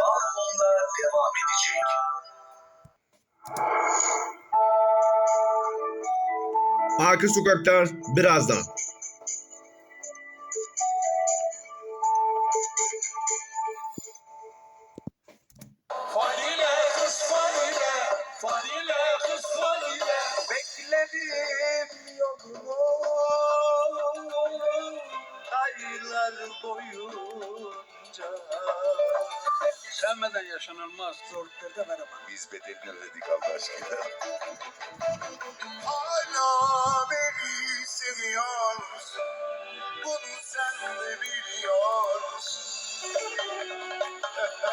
Bağlamında devam edecek. Arka sokaklar birazdan. yolunu boyu boyunca. Sevmeden yaşanılmaz zorluklarda merhaba. Biz bedelini ödedik Allah aşkına. Hala beni seviyorsun, bunu sen de biliyorsun.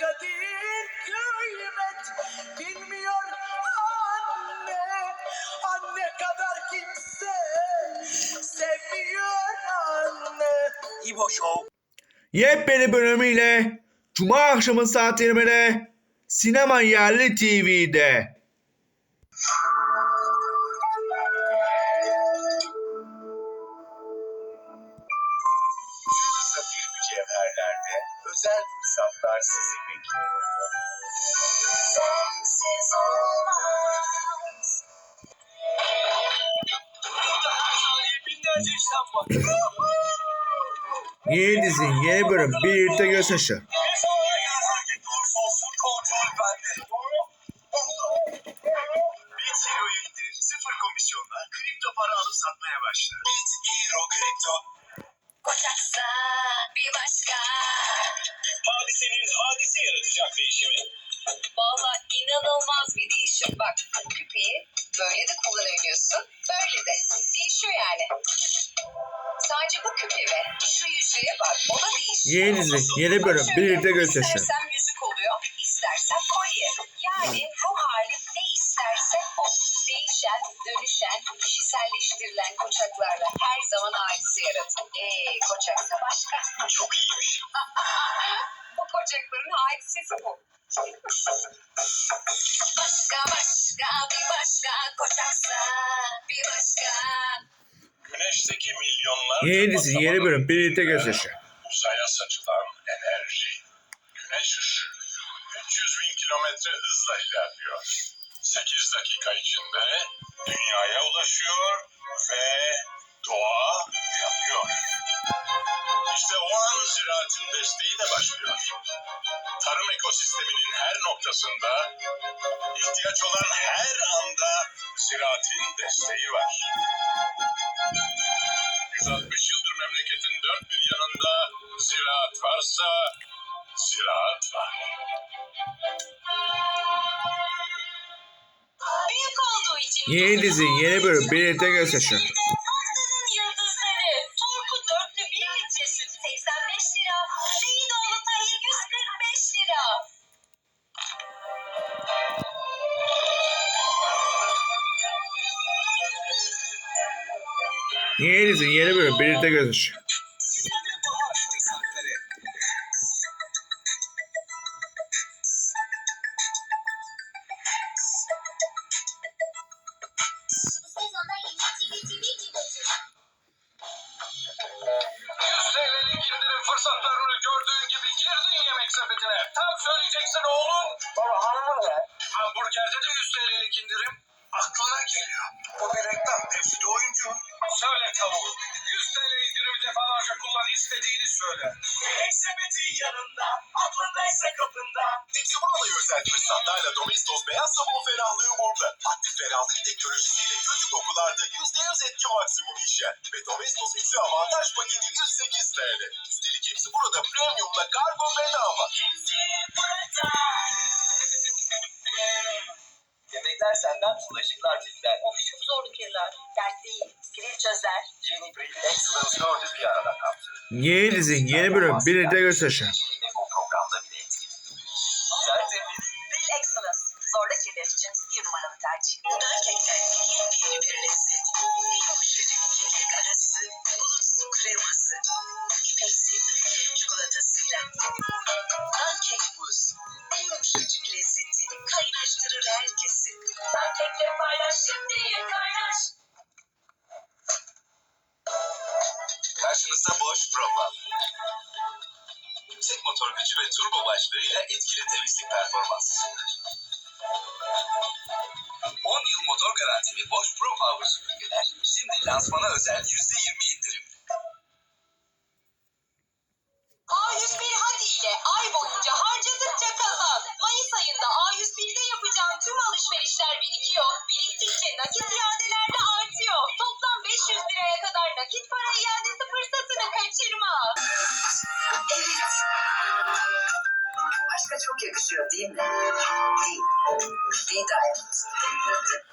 kadir kıymet bilmiyor anne Anne kadar kimse. Sevmiyor anne. İbo Show. Yepyeni bölümüyle Cuma akşamı saat 20'de Sinema Yerli TV'de. Başla. Bit Hero Kripto. Kocaksa bir başka. Hadisenin hadise yaratacak değişimi Valla inanılmaz bir değişim. Bak küpeyi böyle de kullanabiliyorsun. Böyle de. Değişiyor yani. Sadece bu küpe ve şu yüzüğe bak. O da değişiyor. Yeni dizi, yeni bölüm, birlikte taşı. İstersen yüzük oluyor, istersen kolye. Yani ruh hali ne isterse o. Değişen, dönüşen, kişiselleştirilen koçaklarla her zaman hadise yaratın. Eee koçaksa başka. Çok iyiymiş. bu koçakların hadisesi bu. başka başka bir başka koçaksa bir başka. Güneşteki milyonlar Yeni dizi, yeni bölüm, birlikte göz taşı. uzaya saçılan enerji. Güneş ışığı 300 bin kilometre hızla ilerliyor. 8 dakika içinde dünyaya ulaşıyor ve doğa uyanıyor. İşte o an ziraatin desteği de başlıyor. Tarım ekosisteminin her noktasında, ihtiyaç olan her anda ziraatin desteği var. 160 yıldır memleketin dört bir yanında ziraat varsa ziraat var. Büyük olduğu için. Yeni dizi, yeni bölüm, birlikte göz fırsatlarını gördüğün gibi girdin yemek sepetine. Tam söyleyeceksin oğlum. Baba hanımın ne? Hamburgerde de 100 TL'lik indirim. Aklına geliyor. Bu bir reklam. Hepsi de oyuncu. Söyle tavuğum. 100 TL indirimi defalarca kullan istediğini söyle. Sepeti yanında, aklındaysa kapında. Hepsi burada özel fırsatlarla Domestos beyaz sabun ferahlığı burada. Aktif ferahlık teknolojisiyle kötü kokularda %100 etki maksimum işler. Ve Domestos üçlü avantaj paketi 108 TL. Üstelik hepsi burada premiumla kargo bedava. Yemekler senden, bulaşıklar bizden. Of çok zorlu kirler. Dert değil. Pirinç çözer. Jenny Brill Excellence 4'ü bir arada kapsıyor. Yeni dizi, yeni bölüm, birlikte. Jenny bu programda bile etkili. Tertemiz, Real Excellence. Zorlu kirler için bir numaralı tercih. Erkekler yeni bir lezzet. Bir yumuşacık iki kek arası. Bulut su kreması. İpek sivri çikolatasıyla. Motor gücü ve turbo başlığıyla etkili temizlik performansı sunar. 10 yıl motor garantili Bosch Pro Power süpürgeler şimdi lansmana özel %20 indirim. A101 Hadi ile ay boyunca harcadıkça kazan. Mayıs ayında A101'de yapacağın tüm alışverişler birikiyor. Biriktikçe nakit iadeler with the.